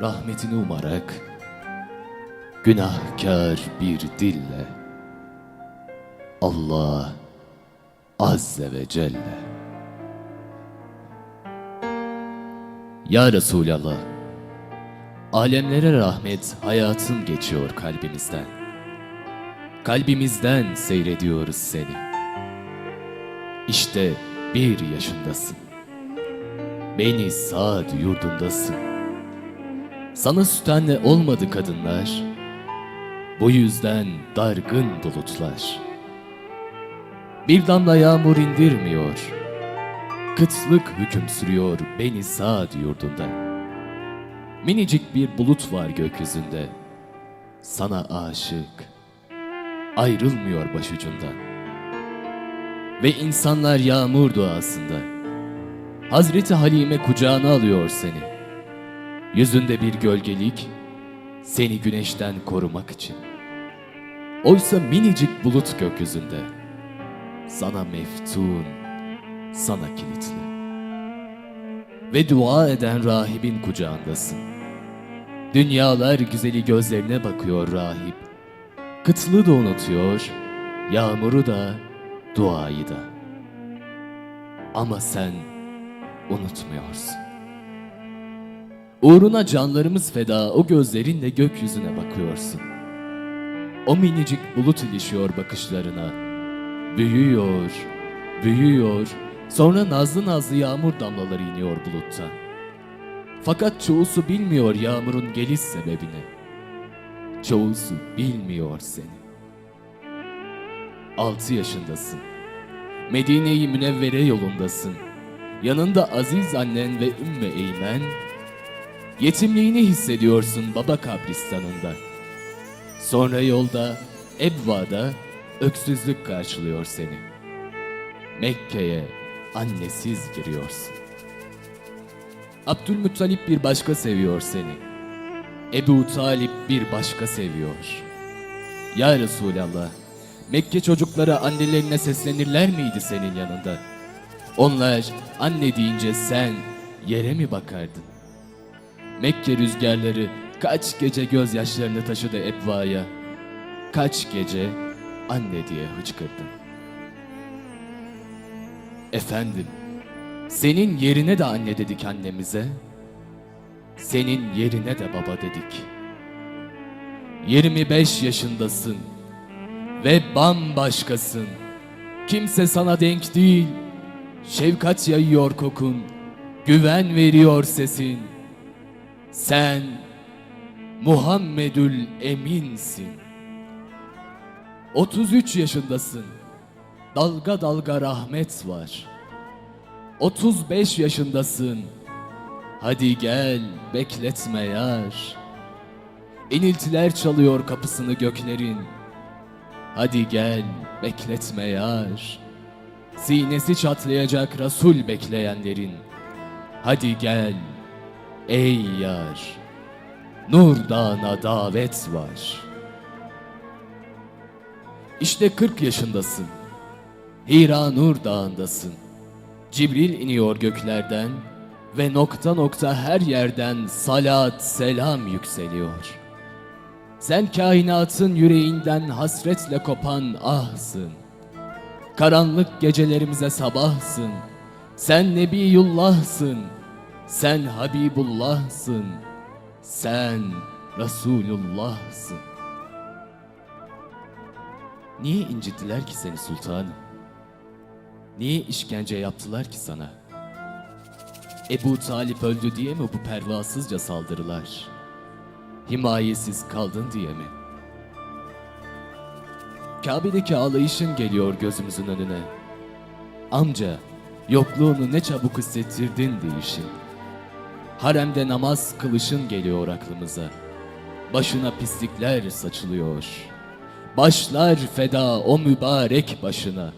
rahmetini umarak günahkar bir dille Allah Azze ve Celle. Ya Resulallah Alemlere rahmet hayatın geçiyor kalbimizden. Kalbimizden seyrediyoruz seni. İşte bir yaşındasın. Beni Saad yurdundasın Sana süt olmadı kadınlar? Bu yüzden dargın bulutlar. Bir damla yağmur indirmiyor. Kıtlık hüküm sürüyor beni Saad yurdunda. Minicik bir bulut var gökyüzünde. Sana aşık. Ayrılmıyor başucundan Ve insanlar yağmur duasında. Hazreti Halime kucağına alıyor seni Yüzünde bir gölgelik Seni güneşten korumak için. Oysa minicik bulut gökyüzünde Sana meftun Sana kilitli. Ve dua eden rahibin kucağındasın. Dünyalar güzeli gözlerine bakıyor rahip. Kıtlığı da unutuyor Yağmuru da Duayı da. Ama sen unutmuyorsun. Uğruna canlarımız feda o gözlerinle gökyüzüne bakıyorsun. O minicik bulut ilişiyor bakışlarına. Büyüyor, büyüyor, sonra nazlı nazlı yağmur damlaları iniyor buluttan. Fakat çoğusu bilmiyor yağmurun geliş sebebini. Çoğusu bilmiyor seni. Altı yaşındasın. Medine-i Münevvere yolundasın. Yanında aziz annen ve Ümmü Eymen, yetimliğini hissediyorsun baba kabristanında. Sonra yolda, Ebva'da öksüzlük karşılıyor seni. Mekke'ye annesiz giriyorsun. Abdülmuttalip bir başka seviyor seni. Ebu Talip bir başka seviyor. Ya Resulallah, Mekke çocukları annelerine seslenirler miydi senin yanında? Onlar anne deyince sen yere mi bakardın? Mekke rüzgarları kaç gece gözyaşlarını taşıdı Ebva'ya. Kaç gece anne diye hıçkırdın. Efendim, senin yerine de anne dedik annemize. Senin yerine de baba dedik. 25 yaşındasın ve bambaşkasın. Kimse sana denk değil. Şefkat yayıyor kokun, güven veriyor sesin. Sen Muhammedül Eminsin. 33 yaşındasın. Dalga dalga rahmet var. 35 yaşındasın. Hadi gel bekletme yar. İniltiler çalıyor kapısını göklerin. Hadi gel bekletme yar. Sinesi çatlayacak Resul bekleyenlerin. Hadi gel ey yar. Nur Dağı'na davet var. İşte 40 yaşındasın. Hira Nur Dağı'ndasın. Cibril iniyor göklerden ve nokta nokta her yerden salat selam yükseliyor. Sen kainatın yüreğinden hasretle kopan ahsın. Karanlık gecelerimize sabahsın. Sen Nebiyullah'sın. Sen Habibullah'sın. Sen Resulullah'sın. Niye incittiler ki seni sultanım? Niye işkence yaptılar ki sana? Ebu Talip öldü diye mi bu pervasızca saldırılar? Himayesiz kaldın diye mi? Kabe'deki ağlayışın geliyor gözümüzün önüne. Amca, yokluğunu ne çabuk hissettirdin değişin. Haremde namaz kılışın geliyor aklımıza. Başına pislikler saçılıyor. Başlar feda o mübarek başına.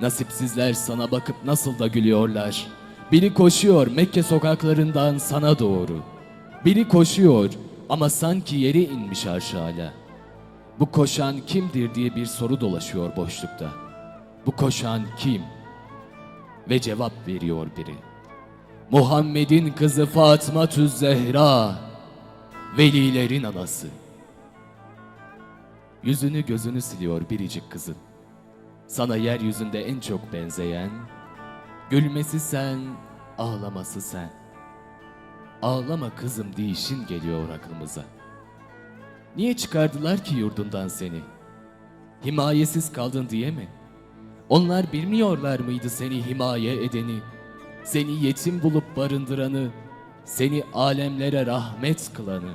Nasipsizler sana bakıp nasıl da gülüyorlar. Biri koşuyor Mekke sokaklarından sana doğru. Biri koşuyor ama sanki yere inmiş aşağıya. Bu koşan kimdir diye bir soru dolaşıyor boşlukta. Bu koşan kim? Ve cevap veriyor biri. Muhammed'in kızı Fatıma Tüz Zehra, velilerin anası. Yüzünü gözünü siliyor biricik kızın. Sana yeryüzünde en çok benzeyen, gülmesi sen, ağlaması sen. Ağlama kızım deyişin geliyor aklımıza. Niye çıkardılar ki yurdundan seni? Himayesiz kaldın diye mi? Onlar bilmiyorlar mıydı seni himaye edeni? Seni yetim bulup barındıranı, seni alemlere rahmet kılanı.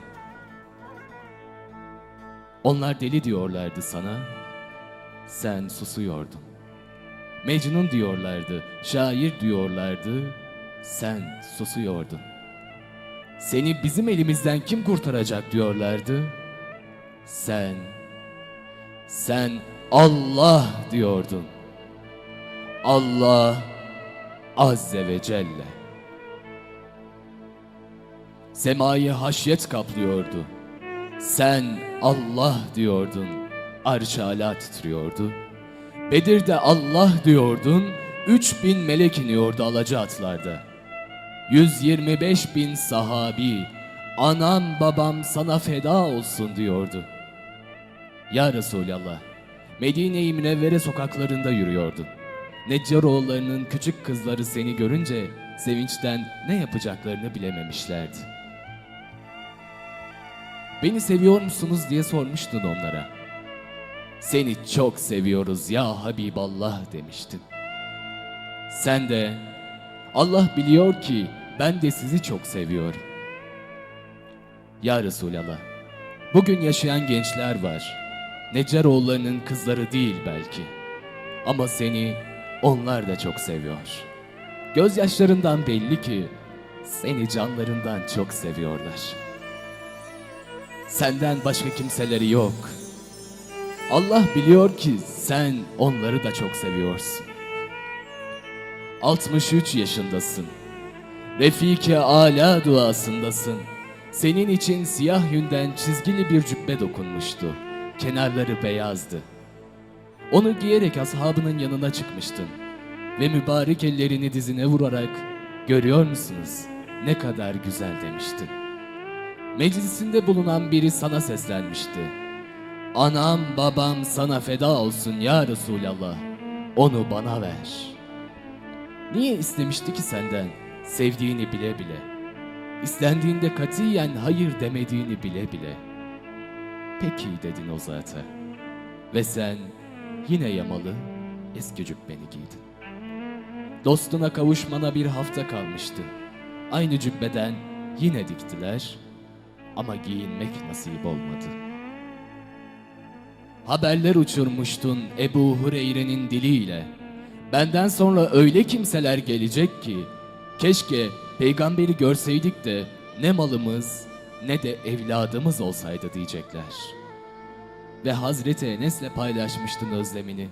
Onlar deli diyorlardı sana, sen susuyordun. Mecnun diyorlardı, şair diyorlardı, sen susuyordun. Seni bizim elimizden kim kurtaracak diyorlardı, sen, sen Allah diyordun. Allah Azze ve Celle. Semayı haşyet kaplıyordu. Sen Allah diyordun. Arş-ı ala titriyordu. Bedir'de Allah diyordun. Üç bin melek iniyordu alaca atlarda. 125 bin sahabi, anam babam sana feda olsun diyordu. Ya Resulallah, Medine-i Münevvere sokaklarında yürüyordun. Neccaroğullarının küçük kızları seni görünce sevinçten ne yapacaklarını bilememişlerdi. Beni seviyor musunuz diye sormuştun onlara. Seni çok seviyoruz ya Habiballah demiştin. Sen de Allah biliyor ki ben de sizi çok seviyorum. Ya Resulallah, bugün yaşayan gençler var. Neccaroğullarının kızları değil belki. Ama seni onlar da çok seviyor. Gözyaşlarından belli ki seni canlarından çok seviyorlar. Senden başka kimseleri yok. Allah biliyor ki sen onları da çok seviyorsun. 63 yaşındasın. Refike ala duasındasın. Senin için siyah yünden çizgili bir cübbe dokunmuştu. Kenarları beyazdı. Onu giyerek ashabının yanına çıkmıştın. Ve mübarek ellerini dizine vurarak görüyor musunuz ne kadar güzel demiştin. Meclisinde bulunan biri sana seslenmişti. Anam babam sana feda olsun ya Resulallah. Onu bana ver. Niye istemişti ki senden sevdiğini bile bile? İstendiğinde katiyen hayır demediğini bile bile. Peki dedin o zaten. Ve sen yine yamalı eski cübbeni giydin. Dostuna kavuşmana bir hafta kalmıştı. Aynı cübbeden yine diktiler ama giyinmek nasip olmadı. Haberler uçurmuştun Ebu Hureyre'nin diliyle. Benden sonra öyle kimseler gelecek ki keşke peygamberi görseydik de ne malımız ne de evladımız olsaydı diyecekler. Ve Hazreti Enes'le paylaşmıştın özlemini.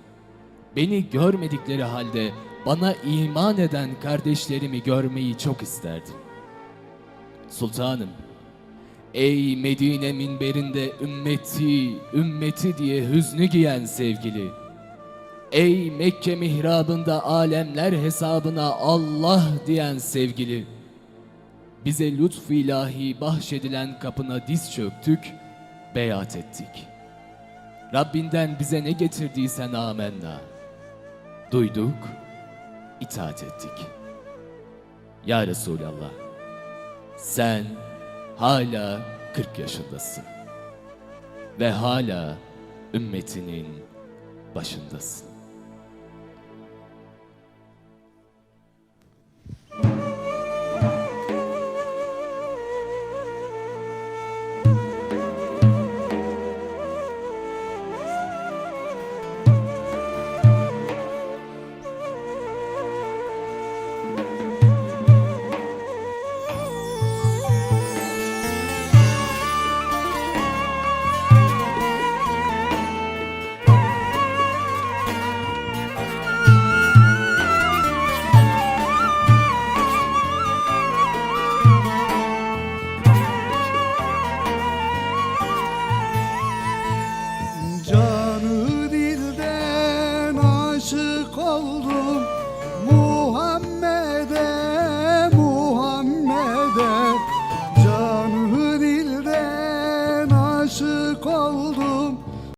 Beni görmedikleri halde bana iman eden kardeşlerimi görmeyi çok isterdim. Sultanım, ey Medine minberinde ümmeti, ümmeti diye hüznü giyen sevgili. Ey Mekke mihrabında alemler hesabına Allah diyen sevgili. Bize lütfu ilahi bahşedilen kapına diz çöktük, beyat ettik. Rabbinden bize ne getirdiysen amenna. Duyduk, itaat ettik. Ya Resulallah, sen hala 40 yaşındasın. Ve hala ümmetinin başındasın.